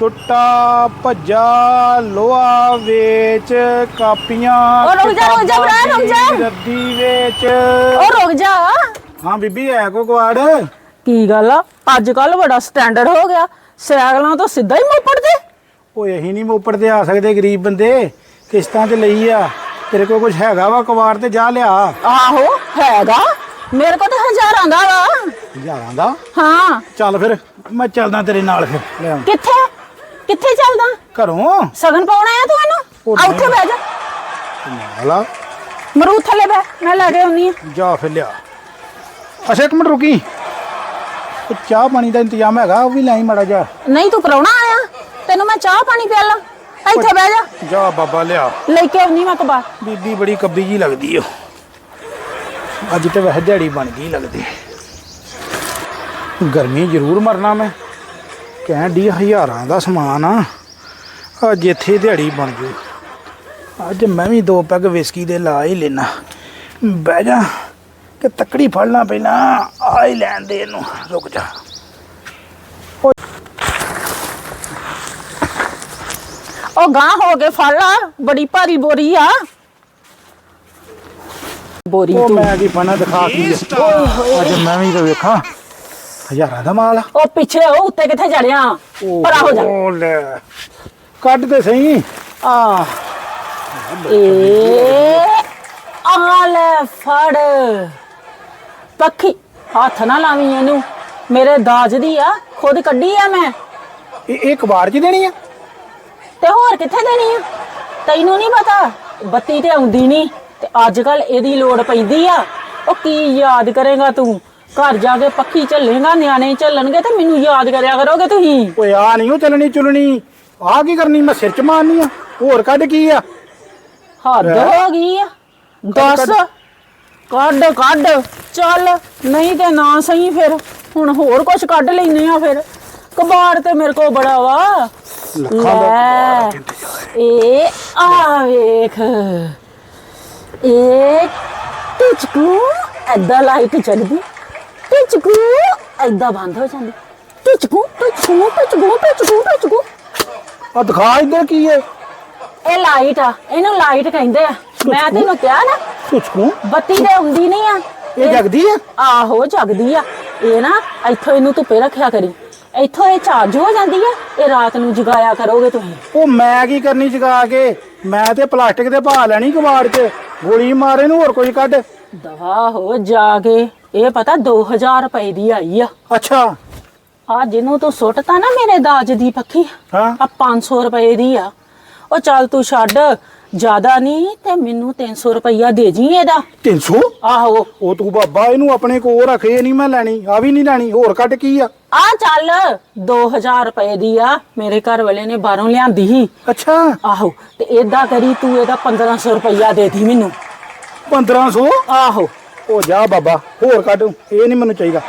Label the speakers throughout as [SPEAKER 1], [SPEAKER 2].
[SPEAKER 1] ਟੁੱਟਾ ਭੱਜਾ ਲੋਹਾ ਵੇਚ ਕਾਪੀਆਂ
[SPEAKER 2] ਓ ਰੁਕ ਜਾ, ਰੁਕ ਜਾ ਭਰਾ, ਰੁਕ ਜਾ।
[SPEAKER 1] ਰੱਦੀ ਵੇਚ।
[SPEAKER 2] ਉਹ ਰੁਕ ਜਾ।
[SPEAKER 1] ਹਾਂ ਬੀਬੀ ਹੈ ਕੋ ਕੁਆੜ
[SPEAKER 2] ਕੀ ਗੱਲ ਆ? ਅੱਜ ਕੱਲ ਬੜਾ ਸਟੈਂਡਰਡ ਹੋ ਗਿਆ। ਸਾਈਕਲਾਂ ਤੋਂ ਸਿੱਧਾ ਹੀ ਮੋਪੜ ਤੇ
[SPEAKER 1] ਓਏ ਅਸੀਂ ਨਹੀਂ ਮੋਪੜ ਤੇ ਆ ਸਕਦੇ ਗਰੀਬ ਬੰਦੇ। ਕਿਸ਼ਤਾਂ ਤੇ ਲਈ ਆ। ਤੇਰੇ ਕੋਲ ਕੁਝ ਹੈਗਾ ਵਾ ਕੁਆੜ ਤੇ ਜਾ ਲਿਆ।
[SPEAKER 2] ਆਹੋ ਹੈਗਾ। ਮੇਰੇ ਕੋਲ ਤਾਂ ਹਜ਼ਾਰਾਂ ਦਾ ਵਾ।
[SPEAKER 1] ਹਜ਼ਾਰਾਂ ਦਾ।
[SPEAKER 2] ਹਾਂ।
[SPEAKER 1] ਚੱਲ ਫਿਰ ਮੈਂ ਚੱਲਦਾ ਤੇਰੇ ਨਾਲ ਫਿਰ ਲੈ ਆਉਂ।
[SPEAKER 2] ਕਿੱਥੇ? ਕਿੱਥੇ ਚੱਲਦਾ?
[SPEAKER 1] ਘਰੋਂ।
[SPEAKER 2] ਸਗਨ ਪਾਉਣਾ ਆ ਤੂੰ ਇਹਨੂੰ? ਆ ਉੱਥੇ ਬਹਿ ਜਾ।
[SPEAKER 1] ਨਾਲਾ
[SPEAKER 2] ਮਰੂ ਥੱਲੇ ਬਹਿ ਮੈਂ ਲੈ ਕੇ ਆਉਣੀ ਆ
[SPEAKER 1] ਜਾ ਫਿਰ ਲਿਆ। ਅੱਛਾ ਇੱਕ ਮਿੰਟ ਰੁਕੀ। ਚਾਹ ਪਾਣੀ ਦਾ ਇੰਤਜ਼ਾਮ ਹੈਗਾ ਉਹ ਵੀ ਲੈ ਮਾੜਾ ਜਾ
[SPEAKER 2] ਨਹੀਂ ਤੂੰ ਪਰਾਉਣਾ ਆਇਆ। ਤੈਨੂੰ ਮੈਂ ਚਾਹ ਪਾਣੀ ਪਿਆਲਾ ਇੱਥੇ ਬਹਿ ਜਾ।
[SPEAKER 1] ਜਾ ਬਾਬਾ ਲਿਆ।
[SPEAKER 2] ਲੈ ਕੇ ਆਉਣੀ ਮੈਂ ਕਬਾ
[SPEAKER 1] ਬੀਬੀ ਬੜੀ ਕੱਬੀ ਜੀ ਲੱਗਦੀ ਓ। ਅੱਜ ਤੇ ਵਹਿ ਦਿਹਾੜੀ ਬਣ ਗਈ ਲੱਗਦੀ। ਗਰਮੀ ਜ਼ਰੂਰ ਮਰਨਾ ਮੈਂ। ਕਹਿਣ ਦੀ ਹਜ਼ਾਰਾਂ ਦਾ ਸਮਾਨ ਆ। ਅੱਜ ਇੱਥੇ ਦਿਹਾੜੀ ਬਣ ਜੂ। ਅੱਜ ਮੈਂ ਵੀ ਦੋ ਪੈਗ ਵਿਸਕੀ ਦੇ ਲਾ ਹੀ ਲੈਣਾ ਬਹਿ ਜਾ ਕਿ ਤੱਕੜੀ ਫੜਨਾ ਪਹਿਲਾਂ ਆ ਹੀ ਲੈਣ ਦੇ ਇਹਨੂੰ। ਰੁਕ ਜਾ।
[SPEAKER 2] ਉਹ ਗਾਂ ਹੋ ਕੇ ਫੜ ਲਾ। ਬੜੀ ਭਾਰੀ ਬੋਰੀ ਆ। ਬੋਰੀ
[SPEAKER 1] ਉਹ
[SPEAKER 2] ਤੂੰ।
[SPEAKER 1] ਮੈਂ ਕੀ ਬਣਾ ਦਿਖਾ ਕੀ ਅੱਜ ਮੈਂ ਵੀ ਤਾਂ ਵੇਖਾਂ। ਹਜ਼ਾਰਾਂ ਦਾ ਮਾਲ ਆ।
[SPEAKER 2] ਉਹ ਪਿੱਛੇ ਉਹ ਉੱਤੇ ਕਿੱਥੇ ਚੜਿਆ ਪਰਾ ਹੋ ਜਾ।
[SPEAKER 1] ਉਹ ਲੈ ਕੱਢ ਤੇ ਸਹੀ।
[SPEAKER 2] ਆ। ਏ ਆ ਲੈ ਫੜ। ਪੱਖੀ ਹੱਥ ਨਾ ਲਾਵੀਂ ਇਹਨੂੰ। ਮੇਰੇ ਦਾਜ ਦੀ ਆ ਖੁਦ ਕੱਢੀ ਆ ਮੈਂ।
[SPEAKER 1] ਇਹ ਇਹ ਕਬਾੜ ਚ ਦੇਣੀ ਆ?
[SPEAKER 2] ਤੇ ਹੋਰ ਕਿੱਥੇ ਦੇਣੀ ਆ? ਤੈਨੂੰ ਨਹੀਂ ਪਤਾ ਬੱਤੀ ਤੇ ਆਉਂਦੀ ਨਹੀਂ ਤੇ ਅੱਜ ਕੱਲ ਇਹਦੀ ਲੋੜ ਪੈਂਦੀ ਆ। ਉਹ ਕੀ ਯਾਦ ਕਰੇਗਾ ਤੂੰ? ਘਰ ਜਾ ਕੇ ਪੱਖੀ ਝੱਲੇਗਾ ਨਿਆਣੇ ਝੱਲਣਗੇ ਤੇ ਮੈਨੂੰ ਯਾਦ ਕਰਿਆ ਕਰੋਗੇ ਤੁਸੀਂ।
[SPEAKER 1] ਓਏ ਆ ਨਹੀਂ ਉਹ ਚੱਲਣੀ ਚੁਲਣੀ। ਆ ਕੀ ਕਰਨੀ ਮੈਂ ਸਿਰ ਚ ਮਾਰਨੀ ਆ। ਹੋਰ ਕੱਢ ਕੀ ਆ?
[SPEAKER 2] ਹੱਦ। ਹੋ? ਗਈ ਆ। ਦੱਸ। ਕੱਢ ਕੱਢ। ਚੱਲ ਨਹੀਂ ਤੇ ਨਾ ਸਹੀ ਫਿਰ। ਹੁਣ ਹੋਰ ਕੁਝ ਕੱਢ ਲੈਨੇ ਆ ਫਿਰ। ਕਬਾੜ ਤੇ ਮੇਰੇ ਕੋ ਬੜਾ ਵਾ। ਲੈ, ਇਹ ਆ ਵੇਖ। ਇਹ ਟਿਚਕੂ ਐਦਾਂ ਲਾਈਟ ਚੱਲਦੀ। ਟਿਚਕੂ ਐਦਾਂ ਬੰਦ ਹੋ ਜਾਂਦੀ ਟਿਚਕੂ ਟਿਚਕੂ ਟਿਚਕੂ ਟਿਚਕੂ ਟਿਚਕੂ
[SPEAKER 1] ਆ ਦਿਖਾ ਇੱਧਰ ਕੀ ਏ
[SPEAKER 2] ਇਹ ਲਾਈਟ ਆ ਇਹਨੂੰ ਲਾਈਟ ਕਹਿੰਦੇ ਆ ਮੈਂ ਤੈਨੂੰ ਕਿਹਾ ਨਾ ਬੱਤੀ ਤੇ ਹੁੰਦੀ ਨਹੀਂ ਆ
[SPEAKER 1] ਇਹ ਜਗਦੀ ਆ
[SPEAKER 2] ਆਹੋ ਜਗਦੀ ਆ ਇਹ ਨਾ ਇੱਥੋਂ ਇਹਨੂੰ ਧੁੱਪੇ ਰੱਖਿਆ ਕਰੀ ਇੱਥੋਂ ਇਹ ਚਾਰਜ ਹੋ ਜਾਂਦੀ ਆ? ਇਹ ਰਾਤ ਨੂੰ ਜਗਾਇਆ ਕਰੋਗੇ ਤੁਸੀਂ?
[SPEAKER 1] ਉਹ ਮੈਂ ਕੀ ਕਰਨੀ ਜਗਾ ਕੇ? ਮੈਂ ਤੇ ਪਲਾਸਟਿਕ ਦੇ ਭਾ ਲੈਣੀ ਕਬਾੜ ਚ। ਗੋਲੀ ਮਾਰੇ ਨੂੰ ਹੋਰ ਕੋਈ ਕੱਢ।
[SPEAKER 2] ਦਵਾ ਹੋ ਜਾ ਕੇ। ਇਹ ਪਤਾ 2000 ਰੁਪਏ ਦੀ ਆਈ ਆ।
[SPEAKER 1] ਅੱਛਾ।
[SPEAKER 2] ਆ ਜਿਹਨੂੰ ਤੂੰ ਸੁੱਟਤਾ ਨਾ ਮੇਰੇ ਦਾਜ ਦੀ ਪੱਖੀ
[SPEAKER 1] ਹਾਂ।
[SPEAKER 2] ਆ 500 ਰੁਪਏ ਦੀ ਆ। ਉਹ ਚੱਲ ਤੂੰ ਛੱਡ। ਜ਼ਿਆਦਾ ਨਹੀਂ ਤੇ ਮੈਨੂੰ 300 ਰੁਪਈਆ ਦੇ ਜੀ ਇਹਦਾ।
[SPEAKER 1] 300
[SPEAKER 2] ਆਹੋ।
[SPEAKER 1] ਉਹ ਤੂੰ ਬਾਬਾ ਇਹਨੂੰ ਆਪਣੇ ਕੋਲ ਰੱਖੇ ਨਹੀਂ ਮੈਂ ਲੈਣੀ ਆ ਵੀ ਨਹੀਂ ਲੈਣੀ ਹੋਰ ਕੱਢ ਕੀ ਆ?
[SPEAKER 2] ਆ ਚੱਲ 2000 ਰੁਪਏ ਦੀ ਆ ਮੇਰੇ ਘਰ ਵਾਲੇ ਨੇ ਬਾਹਰੋਂ ਲਿਆਂਦੀ ਸੀ।
[SPEAKER 1] ਅੱਛਾ।
[SPEAKER 2] ਆਹੋ ਤੇ ਏਦਾਂ ਕਰੀ ਤੂੰ ਇਹਦਾ 1500 ਰੁਪਈਆ ਦੇ ਦੀ ਮੈਨੂੰ।
[SPEAKER 1] 1500
[SPEAKER 2] ਆਹੋ।
[SPEAKER 1] ਉਹ ਜਾ ਬਾਬਾ ਹੋਰ ਕੱਢ ਇਹ ਨਹੀਂ ਮੈਨੂੰ ਚਾਹੀਦਾ।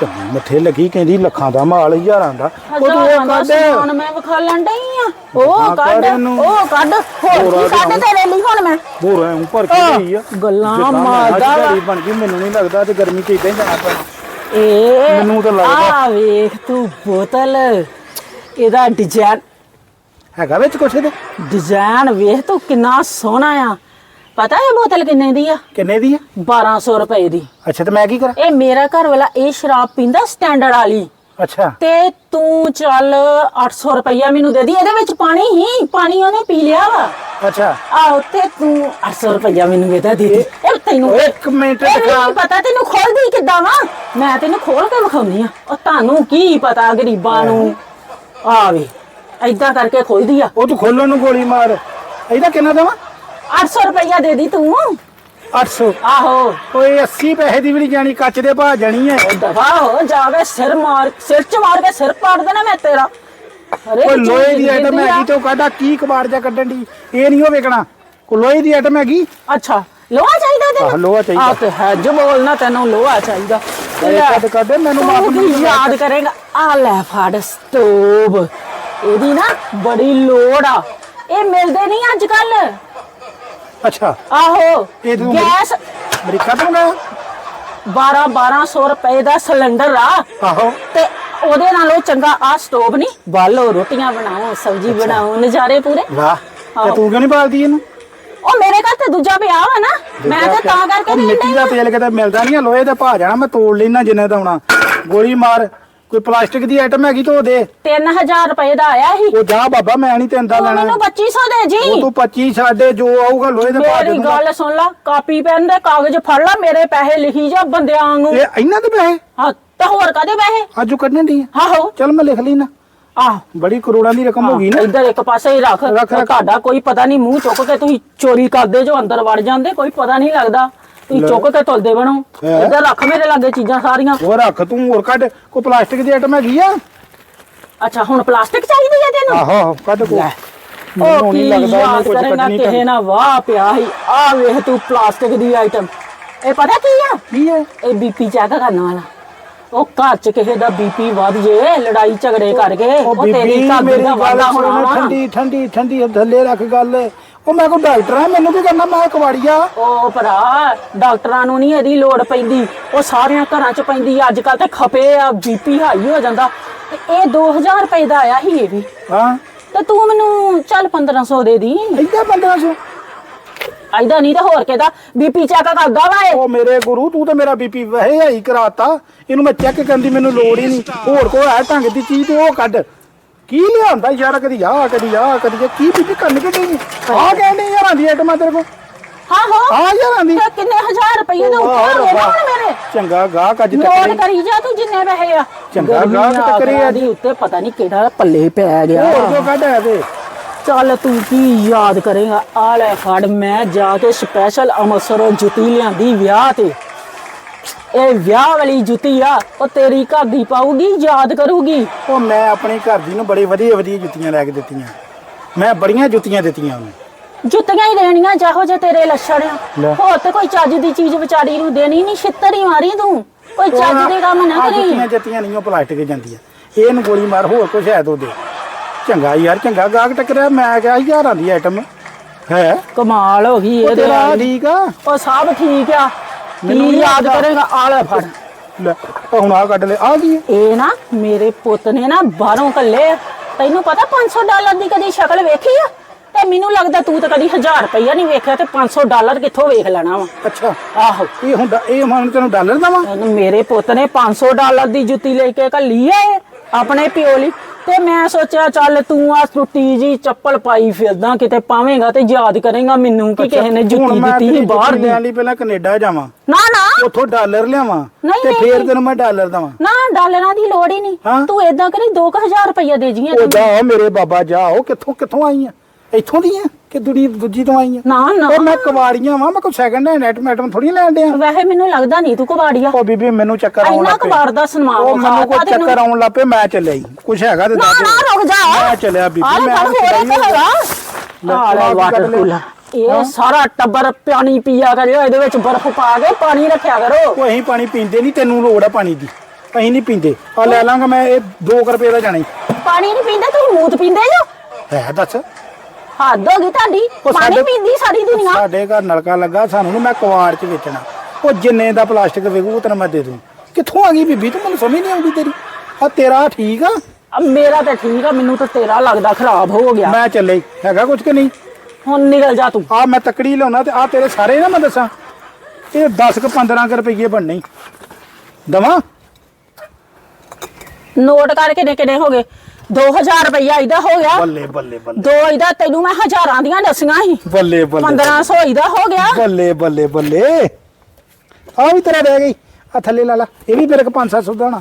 [SPEAKER 1] ਚੰਗੀ ਮੱਥੇ ਲੱਗੀ ਕਹਿੰਦੀ ਲੱਖਾਂ ਦਾ ਮਾਲ ਹਜ਼ਾਰਾਂ ਦਾ। ਉਹ ਤੂੰ ਉਹ ਕੱਢ।
[SPEAKER 2] ਸਮਾਨ ਮੈਂ ਵਿਖਾਲਣ ਡਈ ਆ। ਉਹ ਕੱਢ। ਉਹ ਕੱਢ। ਹੋਰ ਕੀ ਕੱਢ। ਤੇਰੇ ਲਈ ਹੁਣ ਮੈਂ?
[SPEAKER 1] ਹੋਰ ਐ ਭਰ ਕੇ ਗਈ ਆ।
[SPEAKER 2] ਗੱਲਾਂ ਮਾਰਦਾ ਵਾ।
[SPEAKER 1] ਬਣ ਗਈ ਮੈਨੂੰ ਨਹੀਂ ਲੱਗਦਾ ਤੇ ਗਰਮੀ ਚ ਇਦਾਂ ਹੀ ਜਾਣਾ ਪੈਣਾ।
[SPEAKER 2] ਏ
[SPEAKER 1] ਮੈਨੂੰ ਤਾਂ ਲੱਗਦਾ।
[SPEAKER 2] ਆ ਵੇਖ ਤੂੰ ਬੋਤਲ ਇਹਦਾ ਡਿਜ਼ਾਈਨ
[SPEAKER 1] ਹੈਗਾ ਵਿੱਚ ਕੁਛ ਇਹਦੇ?
[SPEAKER 2] ਡਿਜ਼ਾਈਨ ਵੇਖ ਤੂੰ ਕਿੰਨਾ ਸੋਹਣਾ ਆ। ਪਤਾ ਇਹ ਬੋਤਲ ਕਿੰਨੇ ਦੀ ਆ?
[SPEAKER 1] ਕਿੰਨੇ ਦੀ ਆ?
[SPEAKER 2] 1200 ਰੁਪਏ ਦੀ।
[SPEAKER 1] ਅੱਛਾ ਤੇ ਮੈਂ ਕੀ ਕਰਾਂ?
[SPEAKER 2] ਇਹ ਮੇਰਾ ਘਰ ਵਾਲਾ ਇਹ ਸ਼ਰਾਬ ਪੀਂਦਾ ਸਟੈਂਡਰਡ ਵਾਲੀ।
[SPEAKER 1] ਅੱਛਾ।
[SPEAKER 2] ਤੇ ਤੂੰ ਚੱਲ 800 ਰੁਪਈਆ ਮੈਨੂੰ ਦੇ ਦੀ ਇਹਦੇ ਵਿੱਚ ਪਾਣੀ ਹੀ ਪਾਣੀ ਉਹਨੇ ਪੀ ਲਿਆ ਵਾ।
[SPEAKER 1] ਅੱਛਾ।
[SPEAKER 2] ਆਹੋ ਤੇ ਤੂੰ 800 ਰੁਪਈਆ ਮੈਨੂੰ ਦੇ ਦੇ। ਇਹ ਤੈਨੂੰ
[SPEAKER 1] ਇੱਕ ਮਿੰਟ ਦਿਖਾ।
[SPEAKER 2] ਪਤਾ ਤੈਨੂੰ ਖੋਲਦੀ ਕਿੱਦਾਂ ਵਾ। ਮੈਂ ਤੈਨੂੰ ਖੋਲ ਕੇ ਵਿਖਾਉਣੀ ਆ। ਉਹ ਤੁਹਾਨੂੰ ਕੀ ਪਤਾ ਗਰੀਬਾਂ ਨੂੰ? ਆਵੇ ਐਦਾਂ ਕਰਕੇ ਖੋਲਦੀ ਆ।
[SPEAKER 1] ਉਹ ਤੂੰ ਖੋਲਣ ਨੂੰ ਗੋਲੀ ਮਾਰ। ਇਹਦਾ ਕਿੰਨਾ ਦੇਵਾਂ?
[SPEAKER 2] 800 ਰੁਪਈਆ ਦੇ ਦੀ ਤੂੰ।
[SPEAKER 1] 800
[SPEAKER 2] ਆਹੋ।
[SPEAKER 1] ਓਏ 80 ਪੈਸੇ ਦੀ ਵੀ ਨਹੀਂ ਜਾਣੀ ਕੱਚ ਦੇ ਭਾ ਜਾਣੀ ਹੈ
[SPEAKER 2] ਉਹ ਦਫਾ ਹੋ ਜਾਵੇ ਸਿਰ ਮਾਰ ਸਿਰ ਚ ਮਾਰ ਕੇ ਸਿਰ ਪਾੜ ਦੇਣਾ ਮੈਂ ਤੇਰਾ।
[SPEAKER 1] ਓਏ ਲੋਹੇ ਦੀ ਆਈਟਮ। ਹੈਗੀ ਤੇ ਉਹ ਕਾਹਦਾ ਕੀ ਕਬਾੜ ਜਾ ਕੱਢਣ ਦੀ? ਇਹ ਨਹੀਂ ਉਹ ਵੇਖਣਾ। ਕੋ ਲੋਹੇ ਦੀ ਆਈਟਮ ਹੈਗੀ?
[SPEAKER 2] ਅੱਛਾ ਲੋਹਾ ਚਾਹੀਦਾ ਤੈਨੂੰ?
[SPEAKER 1] ਲੋਹਾ ਚਾਹੀਦਾ।
[SPEAKER 2] ਆ ਤੇ ਹੈ ਜੋ ਬੋਲਣਾ ਤੈਨੂੰ ਲੋਹਾ ਚਾਹੀਦਾ।
[SPEAKER 1] ਕੱਢ ਕੱਢ ਮੈਨੂੰ ਮਾਪ
[SPEAKER 2] ਵੀ ਯਾਦ ਕਰੇਗਾ। ਆ ਲੈ ਫੜ ਸਟੋਵ। ਇਹਦੀ ਨਾ ਬੜੀ ਲੋੜ ਆ। ਇਹ ਮਿਲਦੇ ਨਹੀਂ ਅੱਜ ਕੱਲ
[SPEAKER 1] ਅੱਛਾ।
[SPEAKER 2] ਆਹੋ
[SPEAKER 1] ਇਹ ਤੂੰ
[SPEAKER 2] ਗੈਸ
[SPEAKER 1] ਅਮਰੀਕਾ ਤੋਂ ਨਾ
[SPEAKER 2] 12 1200 ਰੁਪਏ ਦਾ ਸਿਲੰਡਰ ਆ।
[SPEAKER 1] ਆਹੋ।
[SPEAKER 2] ਤੇ ਉਹਦੇ ਨਾਲੋਂ ਚੰਗਾ ਆ ਸਟੋਵ ਨਹੀਂ ਬਾਲੋ ਰੋਟੀਆਂ ਬਣਾਓ ਸਬਜ਼ੀ ਬਣਾਓ ਨਜ਼ਾਰੇ ਪੂਰੇ।
[SPEAKER 1] ਵਾਹ ਤੇ ਤੂੰ ਕਿਉਂ ਨਹੀਂ ਬਾਲਦੀ ਇਹਨੂੰ?
[SPEAKER 2] ਉਹ ਮੇਰੇ ਘਰ ਤੇ ਦੂਜਾ ਪਿਆ ਵਾ ਨਾ ਮੈਂ ਤੇ ਤਾਂ ਕਰਕੇ ਨਹੀਂ
[SPEAKER 1] ਮਿੱਟੀ ਦਾ ਤੇਲ ਕਿਤੇ ਮਿਲਦਾ ਨਹੀਂ ਲੋਹੇ ਦਾ ਭਾ ਜਾਣਾ ਮੈਂ ਤੋੜ ਲੈਣਾ ਜਿੰਨੇ ਦਾ ਆਉਣਾ ਗੋਲੀ ਮਾਰ। ਕੋਈ ਪਲਾਸਟਿਕ ਦੀ ਆਈਟਮ ਹੈਗੀ ਤਾਂ ਦੇ।
[SPEAKER 2] 3000 ਰੁਪਏ ਦਾ ਆਇਆ ਸੀ।
[SPEAKER 1] ਉਹ ਜਾ ਬਾਬਾ ਮੈਂ ਨਹੀਂ ਤੈਨੂੰ ਦਾ
[SPEAKER 2] ਤੂੰ
[SPEAKER 1] ਲੈਣਾ।
[SPEAKER 2] ਮੈਨੂੰ 2500 ਦੇ ਜੀ।
[SPEAKER 1] ਉਹ ਤੂੰ 25 ਸਾਡੇ ਜੋ ਆਊਗਾ ਲੋਹੇ ਦੇ ਭਾ
[SPEAKER 2] ਮੇਰੀ
[SPEAKER 1] ਦੇ
[SPEAKER 2] ਗੱਲ ਸੁਣ ਲਾ ਕਾਪੀ ਪੈਨ ਦੇ ਕਾਗਜ਼ ਫੜ ਲਾ ਮੇਰੇ ਪੈਸੇ ਲਿਖੀ ਜਾ ਬੰਦਿਆਂ ਵਾਂਗੂ।
[SPEAKER 1] ਇਹ ਇਹਨਾਂ ਦੇ ਪੈਸੇ?
[SPEAKER 2] ਹਾਂ ਤੇ ਹੋਰ ਕਾਦੇ ਪੈਸੇ?
[SPEAKER 1] ਅੱਜ ਉਹ ਕੱਢਣ ਦੀ
[SPEAKER 2] ਆਹੋ।
[SPEAKER 1] ਚਲ ਮੈਂ ਲਿਖ ਲੈਣਾ
[SPEAKER 2] ਆਹ।
[SPEAKER 1] ਬੜੀ ਕਰੋੜਾਂ ਦੀ ਰਕਮ ਹੋ ਗਈ ਨਾ।
[SPEAKER 2] ਇੱਧਰ ਇੱਕ ਪਾਸੇ ਹੀ ਰੱਖ।
[SPEAKER 1] ਰੱਖ, ਰੱਖ।
[SPEAKER 2] ਤੁਹਾਡਾ ਕੋਈ ਪਤਾ ਨਹੀਂ ਮੂੰਹ ਚੁੱਕ ਕੇ ਤੁਸੀਂ ਚੋਰੀ ਕਰਦੇ ਜੋ ਅੰਦਰ ਵੜ ਜਾਂਦੇ ਕੋਈ ਪਤਾ ਨਹੀਂ ਲੱਗਦਾ।
[SPEAKER 1] ਲੈ।
[SPEAKER 2] ਚੁੱਕ ਕੇ ਤੁਲਦੇ ਬਣੋ।
[SPEAKER 1] ਹੈਂ?
[SPEAKER 2] ਇੱਧਰ ਰੱਖ ਮੇਰੇ ਲਾਗੇ ਚੀਜ਼ਾਂ ਸਾਰੀਆਂ।
[SPEAKER 1] ਉਹ ਰੱਖ ਤੂੰ ਹੋਰ ਕੱਢ। ਕੋਈ ਪਲਾਸਟਿਕ ਦੀ ਆਈਟਮ ਹੈਗੀ ਆ?
[SPEAKER 2] ਅੱਛਾ ਹੁਣ ਪਲਾਸਟਿਕ ਚਾਹੀਦੀ ਹੈ ਤੈਨੂੰ?
[SPEAKER 1] ਆਹੋ ਆਹੋ ਕੱਢ ਕੋ
[SPEAKER 2] ਉਹ ਕੀ ਯਾਦ ਕਰੇਗਾ ਕਿਸੇ ਨਾ ਵਾਹ ਪਿਆ ਸੀ। ਆ ਵੇਖ ਤੂੰ ਪਲਾਸਟਿਕ ਦੀ ਆਈਟਮ ਇਹ ਪਤਾ ਕੀ ਆ?
[SPEAKER 1] ਕੀ ਹੈ
[SPEAKER 2] ਇਹ ਬੀਪੀ ਚੈੱਕ ਕਰਨ ਵਾਲਾ। ਉਹ ਘਰ ਚ ਕਿਸੇ ਦਾ ਬੀਪੀ ਵੱਧ ਜੇ ਲੜਾਈ ਝਗੜੇ ਕਰਕੇ
[SPEAKER 1] ਉਹ
[SPEAKER 2] ਉਹ ਤੇਰੀ
[SPEAKER 1] ਬੀਬੀ
[SPEAKER 2] ਘਰ
[SPEAKER 1] ਮੇਰੀ
[SPEAKER 2] ਦਾ
[SPEAKER 1] ਗੱਲ
[SPEAKER 2] ਵਾਦਾ ਹੋਣਾ
[SPEAKER 1] ਸੁਣ
[SPEAKER 2] ਵਾ।
[SPEAKER 1] ਠੰਡੀ ਠੰਡੀ ਠੰਡੀ ਥੱਲੇ ਰੱਖ ਗੱਲ। ਉਹ ਮੈਂ ਕੋ ਡਾਕਟਰ ਆ ਮੈਨੂੰ ਕੀ ਕਰਨਾ? ਮੈਂ ਕਵਾੜੀਆ
[SPEAKER 2] ਉਹ ਭਰਾ ਡਾਕਟਰਾਂ ਨੂੰ ਨਹੀਂ ਇਹਦੀ ਲੋੜ ਪੈਂਦੀ। ਉਹ ਸਾਰਿਆਂ ਘਰਾਂ 'ਚ ਪੈਂਦੀ ਆ। ਅੱਜ ਕੱਲ ਤੇ ਖਪੇ ਆ ਬੀਪੀ ਹਾਈ ਹੋ ਜਾਂਦਾ। ਤੇ ਇਹ 2000 ਰੁਪਏ ਦਾ ਆਇਆ ਸੀ ਇਹ ਵੀ।
[SPEAKER 1] ਹਾਂ।
[SPEAKER 2] ਤੇ ਤੂੰ ਮੈਨੂੰ ਚੱਲ 1500 ਦੇ ਦੀ।
[SPEAKER 1] ਇੱਦਾਂ 1500
[SPEAKER 2] ਐਦਾ ਨਹੀਂ ਤਾਂ ਹੋਰ ਕਿਹਦਾ? ਬੀਪੀ ਚੈੱਕ ਕਰਦਾ ਵਾ ਇਹ।
[SPEAKER 1] ਉਹ ਮੇਰੇ ਗੁਰੂ ਤੂੰ ਤੇ ਮੇਰਾ ਬੀਪੀ ਵਹੇ ਹਾਈ ਕਰਾਤਾ। ਇਹਨੂੰ ਮੈਂ ਚੈੱਕ ਕਰਨ ਦੀ ਮੈਨੂੰ ਲੋੜ ਹੀ ਨਹੀਂ ਹੋਰ ਕੋਈ ਹੈ ਢੰਗ ਦੀ ਚੀਜ਼ ਤੇ ਉਹ ਕੱਢ। ਕੀ ਲਿਆਂਦਾ ਯਾਰ ਕਦੀ ਆ ਕਦੀ ਆ ਕਦੀ ਆ, ਕੀ ਬੀਬੀ ਕੰਨ ਕਿਤੇ ਨਹੀਂ ਆ ਕਹਿੰਦੇ ਯਾਰਾਂ ਦੀ ਆਈਟਮਾਂ ਤੇਰੇ ਕੋ
[SPEAKER 2] ਹਾਂ ਹੋ।
[SPEAKER 1] ਆ ਯਾਰਾਂ ਦੀ
[SPEAKER 2] ਤੇ ਕਿੰਨੇ ਹਜ਼ਾਰ ਰੁਪਏ ਦੇ
[SPEAKER 1] ਵਾਹ
[SPEAKER 2] ਉੱਪਰ
[SPEAKER 1] ਰੱਬਾ।
[SPEAKER 2] ਹੋਣ ਮੇਰੇ?
[SPEAKER 1] ਚੰਗਾ ਗਾਹਕ ਅੱਜ ਤੱਕ
[SPEAKER 2] ਨੋਟ
[SPEAKER 1] ਨਹੀਂ
[SPEAKER 2] ਕਰੀ ਜਾ ਤੂੰ ਜਿੰਨੇ ਪੈਸੇ ਆ।
[SPEAKER 1] ਚੰਗਾ ਗਾਹਕ
[SPEAKER 2] ਗਰਮੀਆਂ
[SPEAKER 1] ਟੱਕਰੇ ਆ
[SPEAKER 2] ਦੀ ਉੱਤੇ ਪਤਾ ਨਹੀਂ ਕਿਹੜਾ ਪੱਲੇ ਪੈ ਗਿਆ।
[SPEAKER 1] ਹੋਰ ਕੋ ਕੱਢ ਹੈ ਤੇ?
[SPEAKER 2] ਚੱਲ ਤੂੰ ਕੀ ਯਾਦ ਕਰੇਗਾ? ਆ ਲੈ ਫੜ ਮੈਂ ਜਾ ਕੇ ਸਪੈਸ਼ਲ ਅੰਮ੍ਰਿਤਸਰੋਂ ਜੁੱਤੀ ਲਿਆਂਦੀ ਵਿਆਹ ਤੇ। ਇਹ ਵਿਆਹ ਵਾਲੀ ਜੁੱਤੀ ਆ ਉਹ ਤੇਰੀ ਘਰ ਦੀ ਪਾਊਗੀ ਯਾਦ ਕਰੂਗੀ।
[SPEAKER 1] ਉਹ ਮੈਂ ਆਪਣੀ ਘਰ ਦੀ ਨੂੰ ਬੜੀ ਵਧੀਆ ਵਧੀਆ ਜੁੱਤੀਆਂ ਲੈ ਕੇ ਦਿੱਤੀਆਂ। ਮੈਂ ਬੜੀਆਂ ਜੁੱਤੀਆਂ ਦਿੱਤੀਆਂ ਉਹਨੂੰ।
[SPEAKER 2] ਜੁੱਤੀਆਂ ਹੀ ਦੇਣੀਆਂ ਜਿਹੋ ਜੇ ਤੇਰੇ ਲੱਛਣ ਆ।
[SPEAKER 1] ਲੈ।
[SPEAKER 2] ਹੋਰ ਤੇ ਕੋਈ ਚੱਜ ਦੀ ਚੀਜ਼ ਵਿਚਾਰੀ ਨੂੰ ਦੇਣੀ ਨਹੀਂ ਛਿੱਤਰ ਹੀ ਮਾਰੀ ਤੂੰ। ਕੋਈ ਚੱਜ ਦੇ ਕੰਮ ਨਾ
[SPEAKER 1] ਆਹ
[SPEAKER 2] ਕਰੀ।
[SPEAKER 1] ਜੁੱਤੀਆਂ ਜੱਤੀਆਂ ਨਹੀਂ ਉਹ ਪਲਾਸਟਿਕ ਜਾਂਦੀਆਂ। ਇਹਨੂੰ ਗੋਲੀ ਮਾਰ ਹੋਰ ਕੁਛ ਹੈ ਦੋ ਦੇ। ਚੰਗਾ ਯਾਰ ਚੰਗਾ ਗਾਹਕ ਟੱਕਰਿਆ ਮੈਂ ਕਿਹਾ ਹਜ਼ਾਰਾਂ ਦੀ ਆਈਟਮ ਹੈ?
[SPEAKER 2] ਕਮਾਲ ਹੋ ਗਈ
[SPEAKER 1] ਉਹ
[SPEAKER 2] ਇਹਦੇ
[SPEAKER 1] ਤੇਰਾ। ਠੀਕ ਆ।
[SPEAKER 2] ਉਹ ਸਭ ਠੀਕ ਆ।
[SPEAKER 1] ਮੈਨੂੰ
[SPEAKER 2] ਕੀ ਯਾਦ। ਕਰੇਗਾ? ਆ ਲੈ ਫੜ।
[SPEAKER 1] ਲੈ ਹੁਣ ਆ ਕੱਢ ਲੈ। ਆ ਕੀ ਹੈ?
[SPEAKER 2] ਇਹ ਨਾ ਮੇਰੇ ਪੁੱਤ ਨੇ ਨਾ ਬਾਹਰੋਂ ਕੱਲੇ। ਤੈਨੂੰ ਪਤਾ 500 ਡਾਲਰ ਦੀ ਕਦੀ ਸ਼ਕਲ ਵੇਖੀ ਆ? ਤੇ ਮੈਨੂੰ ਲੱਗਦਾ ਤੂੰ ਤਾਂ ਕਦੀ 1000 ਰੁਪਈਆ ਨਹੀਂ ਵੇਖਿਆ ਤੇ 500 ਡਾਲਰ ਕਿੱਥੋਂ ਵੇਖ ਲੈਣਾ ਵਾ?
[SPEAKER 1] ਅੱਛਾ।
[SPEAKER 2] ਆਹੋ।
[SPEAKER 1] ਇਹ ਹੁੰਦਾ ਇਹ ਹੁਣ ਤੈਨੂੰ ਡਾਲਰ ਦਵਾਂ?
[SPEAKER 2] ਮੇਰੇ ਪੁੱਤ ਨੇ 500 ਡਾਲਰ ਦੀ ਜੁੱਤੀ ਲੈ ਕੇ ਆ ਇਹ। ਆਪਣੇ ਪਿਓ ਲਈ। ਤੇ ਮੈਂ ਸੋਚਿਆ ਚੱਲ ਤੂੰ ਆ ਟੁੱਟੀ ਜੀ ਚੱਪਲ ਪਾਈ ਫਿਰਦਾ ਕਿਤੇ ਪਾਵੇਂਗਾ ਤੇ ਯਾਦ ਕਰੇਗਾ ਮੈਨੂੰ ਕਿ ਕਿਸੇ ਨੇ ਜੁੱਤੀ ਦਿੱਤੀ ਸੀ ਬਾਹਰ ਦੀ।
[SPEAKER 1] ਲਈ ਪਹਿਲਾਂ ਕੈਨੇਡਾ ਜਾਵਾਂ।
[SPEAKER 2] ਨਾ ਨਾ।
[SPEAKER 1] ਉੱਥੋਂ ਡਾਲਰ ਲਿਆਵਾਂ
[SPEAKER 2] ਨਹੀਂ,
[SPEAKER 1] ਤੇ
[SPEAKER 2] ਨਹੀਂ,
[SPEAKER 1] ਫੇਰ
[SPEAKER 2] ਨਹੀਂ।
[SPEAKER 1] ਤੈਨੂੰ ਮੈਂ ਡਾਲਰ ਦਵਾਂ।
[SPEAKER 2] ਨਾ ਡਾਲਰਾਂ ਦੀ ਲੋੜ ਹੀ ਨਹੀਂ।
[SPEAKER 1] ਹਾਂ?
[SPEAKER 2] ਤੂੰ ਏਦਾਂ ਕਰੀ 2000 ਰੁਪਈਆ ਦੇ ਜੀਆਂ
[SPEAKER 1] ਉਹ ਜਾ ਮੇਰੇ ਬਾਬਾ ਜਾ। ਉਹ ਕਿੱਥੋਂ ਕਿੱਥੋਂ ਆਈਆਂ ਇੱਥੋਂ ਦੀਆਂ ਕਿ ਦੁੜੀ ਦੂਜੀ ਤੋਂ ਆਈਆਂ
[SPEAKER 2] ਨਾ ਨਾ।
[SPEAKER 1] ਉਹ ਮੈਂ ਕਵਾੜੀਆਂ ਵਾਂ ਮੈਂ ਕੋਈ ਸੈਕੰਡ ਹੈਂਡ ਆਈਟਮ ਆਈਟਮ ਥੋੜੀ ਲੈਣ ਡਿਆ।
[SPEAKER 2] ਵੈਸੇ ਮੈਨੂੰ ਲੱਗਦਾ ਨਹੀਂ ਤੂੰ ਕਬਾੜੀਆ
[SPEAKER 1] ਉਹ ਬੀਬੀ ਮੈਨੂੰ ਚੱਕਰ ਆਉਣ
[SPEAKER 2] ਇੰਨਾ
[SPEAKER 1] ਲੱਗ
[SPEAKER 2] ਕਬਾੜ ਦਾ ਸਨਮਾਨ
[SPEAKER 1] ਉਹ ਮੈਨੂੰ ਕੋਈ। ਚੱਕਰ ਆਉਣ ਲੱਗ ਪਏ ਮੈਂ ਚੱਲਿਆ ਹੀ। ਕੁਛ ਹੈਗਾ ਤੇ
[SPEAKER 2] ਨਾ
[SPEAKER 1] ਦੱਸ
[SPEAKER 2] ਨਾ ਰੁਕ ਜਾ।
[SPEAKER 1] ਮੈਂ ਚੱਲਿਆ ਬੀਬੀ, ਮੈਂ
[SPEAKER 2] ਹੈਗਾ ਆ ਲੈ ਵਾਟਰ
[SPEAKER 1] ਲਿਆ?
[SPEAKER 2] ਕੂਲਰ। ਇਹ ਸਾਰਾ ਟੱਬਰ ਪਾਣੀ ਪੀਆ ਕਰਿਓ ਇਹਦੇ ਵਿੱਚ ਬਰਫ਼ ਪਾ ਕੇ ਪਾਣੀ ਰੱਖਿਆ ਕਰੋ।
[SPEAKER 1] ਉਹ ਅਸੀਂ ਪਾਣੀ ਪੀਂਦੇ ਨਹੀਂ ਤੈਨੂੰ ਲੋੜ ਆ ਪਾਣੀ ਦੀ। ਅਸੀਂ ਨਹੀਂ ਪੀਂਦੇ। ਆ ਲੈ ਲਾਂਗਾ ਮੈਂ ਇਹ 2 ਰੁਪਏ ਦਾ ਜਾਣਾ। ਈ
[SPEAKER 2] ਪਾਣੀ ਨਹੀਂ ਪੀਂਦੇ ਤੁਸੀਂ ਮੂਤ ਪੀਂਦੇ ਜੋ?
[SPEAKER 1] ਹੈ ਦੱਸ।
[SPEAKER 2] ਹੱਦ ਹੋ ਗਈ ਤੁਹਾਡੀ?
[SPEAKER 1] ਉਹ
[SPEAKER 2] ਪਾਣੀ
[SPEAKER 1] ਸਾਡੇ-
[SPEAKER 2] ਪੀਂਦੀ ਸਾਰੀ ਦੁਨੀਆ?
[SPEAKER 1] ਸਾਡੇ ਘਰ ਨਲਕਾ ਲੱਗਾ ਸਾਨੂੰ ਨੀ ਮੈਂ ਕਵਾੜ ਚ ਵੇਚਣਾ। ਉਹ ਜਿੰਨੇ ਦਾ ਪਲਾਸਟਿਕ ਵੇਗੂ ਤੈਨੂੰ ਮੈਂ ਦੇ ਦੂੰ। ਕਿੱਥੋਂ ਆ ਗਈ ਬੀਬੀ? ਤੂੰ ਮੈਨੂੰ ਸਮਝ ਨਹੀਂ ਆਉਂਦੀ ਤੇਰੀ। ਆ ਤੇਰਾ ਠੀਕ ਆ?
[SPEAKER 2] ਅਬ ਮੇਰਾ ਤਾਂ ਠੀਕ ਆ ਮੈਨੂੰ ਤਾਂ ਤੇਰਾ ਲੱਗਦਾ ਖਰਾਬ ਹੋ ਗਿਆ।
[SPEAKER 1] ਮੈਂ ਚੱਲੇ। ਹੈਗਾ ਕੁਝ ਕਿ ਨਹੀਂ?
[SPEAKER 2] ਹੁਣ ਨਿਕਲ ਜਾ ਤੂੰ।
[SPEAKER 1] ਆ ਮੈਂ ਤਕੜੀ ਲਿਆਉਣਾ ਤੇ ਆ ਤੇਰੇ ਸਾਰੇ ਨਾ ਮੈਂ ਦੱਸਾਂ। ਇਹ 10 ਕ 15 ਕ ਰੁਪਏ ਬਣਨੇ। ਦਵਾਂ?
[SPEAKER 2] ਨੋਟ ਕਰਕੇ ਨੇ ਕਿੰਨੇ ਹੋ ਗਏ। 2000 ਰੁਪਈਆ ਇਹਦਾ ਹੋ ਗਿਆ।
[SPEAKER 1] ਬੱਲੇ ਬੱਲੇ ਬੱਲੇ।
[SPEAKER 2] ਦੋ ਇਹਦਾ ਤੈਨੂੰ ਮੈਂ ਹਜ਼ਾਰਾਂ ਦੀਆਂ ਦੱਸੀਆਂ ਸੀ।
[SPEAKER 1] ਬੱਲੇ ਬੱਲੇ
[SPEAKER 2] 1500 ਇਹਦਾ ਹੋ ਗਿਆ।
[SPEAKER 1] ਬੱਲੇ ਬੱਲੇ ਬੱਲੇ। ਆ ਵੀ ਤੇਰਾ ਰਹਿ ਗਈ। ਆ ਥੱਲੇ ਲਾ ਲਾ। ਇਹ ਵੀ ਮੇਰੇ ਕੋ 500 ਦਾ ਹੋਣਾ।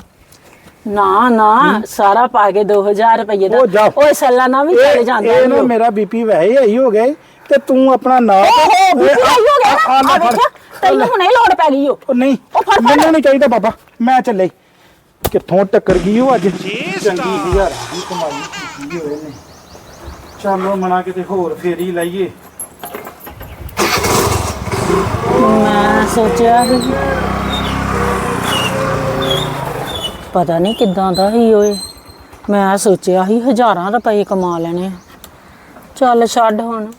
[SPEAKER 2] ਨਾ ਨਾ ਸਾਰਾ ਪਾ ਕੇ 2000 ਰੁਪਏ ਦਾ।
[SPEAKER 1] ਉਹ ਜਾ।
[SPEAKER 2] ਓਏ ਸੱਲਾਨਾ ਵੀ ਚਲੇ ਜਾਂਦਾ
[SPEAKER 1] ਇਹ ਨਾ। ਮੇਰਾ ਬੀਪੀ ਵੈਸੇ ਹੀ ਹੋ ਗਿਆ ਈ ਤੇ ਤੂੰ ਆਪਣਾ ਨਾਂ
[SPEAKER 2] ਓਹੋ ਬੀਪੀ ਹਾਈ ਹੋ ਗਿਆ
[SPEAKER 1] ਆ- ਆ
[SPEAKER 2] ਨਾ
[SPEAKER 1] ਲੈ
[SPEAKER 2] ਆ
[SPEAKER 1] ਫੜ।
[SPEAKER 2] ਵੇਖਿਆ ਤੈਨੂੰ ਹੁਣੇ ਲੋੜ ਪੈ ਗਈ ਓ।
[SPEAKER 1] ਉਹ ਨਹੀਂ
[SPEAKER 2] ਉਹ ਫੜ ਫੜ।
[SPEAKER 1] ਮੈਨੂੰ ਨਹੀਂ ਚਾਹੀਦਾ ਬਾਬਾ। ਮੈਂ ਚੱਲੇ। ਕਿੱਥੋਂ ਟੱਕਰ ਗਈ ਉਹ ਅੱਜ? ਚੰਗੀ ਹਜ਼ਾਰ ਦੀ ਕਮਾਈ ਕੀਤੀ ਹੋਏ ਨੇ। ਚਲੋ ਮਨਾ ਕਿਤੇ ਹੋਰ ਫੇਰੀ ਲਾਈਏ।
[SPEAKER 2] ਮੈਂ ਸੋਚਿਆ ਸੀ ਪਤਾ ਨਹੀਂ ਕਿੱਦਾਂ ਦਾ ਹੀ ਓਏ। ਮੈਂ ਸੋਚਿਆ ਸੀ ਹਜ਼ਾਰਾਂ ਰੁਪਏ ਕਮਾ ਲੈਣੇ। ਆ। ਚੱਲ ਛੱਡ ਹੁਣ।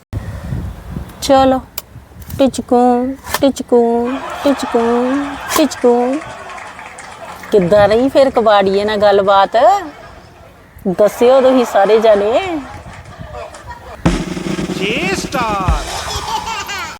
[SPEAKER 2] ਚਲੋ। ਟਿਚਕੂ ਟਿਚਕੂ ਟਿਚਕੂ ਟਿਚਕੂ। ਕਿੱਦਾਂ ਰਹੀ ਫਿਰ ਕਬਾੜੀਏ ਨਾਲ ਗੱਲਬਾਤ? ਦੱਸਿਓ ਤੁਸੀਂ ਸਾਰੇ ਜਾਣੇ।
[SPEAKER 1] ਜੇ ਸਟਾਰ